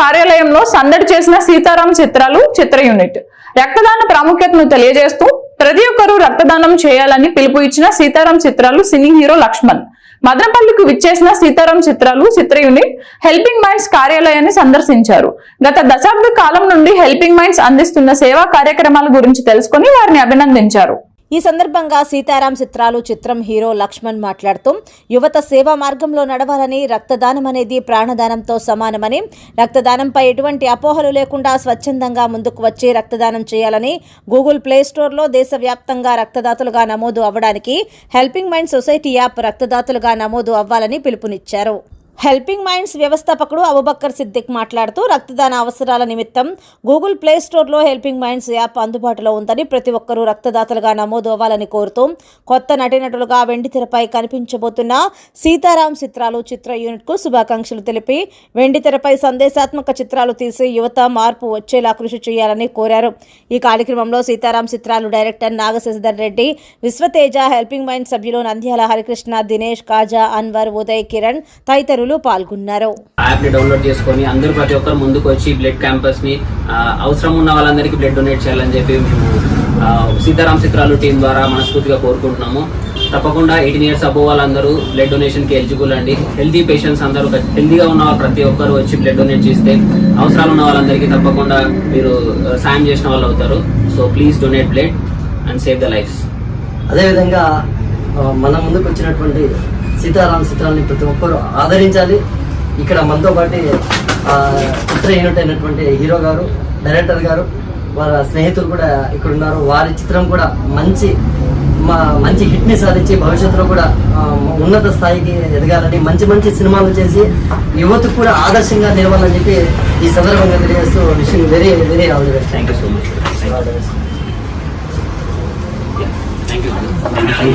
కార్యాలయంలో సందడి చేసిన సీతారాం చిత్రాలు చిత్ర యూనిట్. రక్తదాన ప్రాముఖ్యతను తెలియజేస్తూ ప్రతి ఒక్కరూ రక్తదానం చేయాలని పిలుపు ఇచ్చిన సీతారాం చిత్రాలు సినీ హీరో లక్ష్మణ్. మదనపల్లికి విచ్చేసిన సీతారాం చిత్రాలు చిత్ర యూనిట్ హెల్పింగ్ మైండ్స్ కార్యాలయాన్ని సందర్శించారు. గత దశాబ్ద కాలం నుండి హెల్పింగ్ మైండ్స్ అందిస్తున్న సేవా కార్యక్రమాల గురించి తెలుసుకుని వారిని అభినందించారు. ఈ సందర్భంగా సీతారాం చిత్రాలు చిత్రం హీరో లక్ష్మణ్ మాట్లాడుతూ యువత సేవా మార్గంలో నడవాలని రక్తదానం అనేది ప్రాణదానంతో సమానమని రక్తదానంపై ఎటువంటి అపోహలు లేకుండా స్వచ్ఛందంగా ముందుకు వచ్చి రక్తదానం చేయాలని గూగుల్ ప్లే స్టోర్లో దేశవ్యాప్తంగా రక్తదాతలుగా నమోదు అవ్వడానికి హెల్పింగ్ మైండ్ సొసైటీ యాప్ రక్తదాతలుగా నమోదు అవ్వాలని పిలుపునిచ్చారు. హెల్పింగ్ మైండ్స్ వ్యవస్థాపకుడు అబుబక్కర్ సిద్దిక్ మాట్లాడుతూ రక్తదాన అవసరాల నిమిత్తం గూగుల్ ప్లే స్టోర్లో హెల్పింగ్ మైండ్స్ యాప్ అందుబాటులో ఉందని ప్రతి ఒక్కరూ రక్తదాతలుగా నమోదు అవ్వాలని కోరుతూ కొత్త నటీనటులుగా వెండితెరపై కనిపించబోతున్న సీతారాం చిత్రాలు చిత్ర యూనిట్కు శుభాకాంక్షలు తెలిపి వెండితెరపై సందేశాత్మక చిత్రాలు తీసి యువత మార్పు వచ్చేలా కృషి చేయాలని కోరారు. ఈ కార్యక్రమంలో సీతారాం చిత్రాలు director Nagasasidhar Reddy Vishwateja helping mind సభ్యులు నంద్యాల హరికృష్ణ దినేష్ కాజా అన్వర్ ఉదయ్ కిరణ్ తదితరులు పాల్గొన్నారు. యాప్ని డౌన్లోడ్ చేసుకొని అందరూ ప్రతి ఒక్కరు ముందుకు వచ్చి బ్లడ్ క్యాంపస్ని ఆ, అవసరం ఉన్న వాళ్ళందరికీ బ్లడ్ డొనేట్ చేయాలని చెప్పి మేము సీతారాం చిత్రాలు టీం ద్వారా మనస్ఫూర్తిగా కోరుకుంటున్నాము. తప్పకుండా ఎయిటీన్ ఇయర్స్ అబో వాళ్ళందరూ బ్లడ్ డొనేషన్కి ఎలిజిబుల్ అండి. హెల్తీ పేషెంట్స్ అందరూ హెల్తీగా ఉన్న వాళ్ళు ప్రతి ఒక్కరు వచ్చి బ్లడ్ డొనేట్ చేస్తే అవసరాలు ఉన్న వాళ్ళందరికీ తప్పకుండా మీరు సాయం చేసిన వాళ్ళు అవుతారు. So please donate blood and save the lives అదేవిధంగా మన ముందుకు వచ్చినటువంటి సీతారామ చిత్రాన్ని ప్రతి ఒక్కరూ ఆదరించాలి. ఇక్కడ మనతో పాటు చిత్ర యూనిట్ అయినటువంటి హీరో గారు డైరెక్టర్ గారు వాళ్ళ స్నేహితులు కూడా ఇక్కడ ఉన్నారు. వారి చిత్రం కూడా మంచి మా మంచి హిట్ని సాధించి భవిష్యత్తులో కూడా ఉన్నత స్థాయికి ఎదగాలని మంచి మంచి సినిమాలు చేసి యువతకు కూడా ఆదర్శంగా నిలవాలని చెప్పి ఈ సందర్భంగా తెలియజేస్తూ విషయం very very all the best. Thank you so much thank you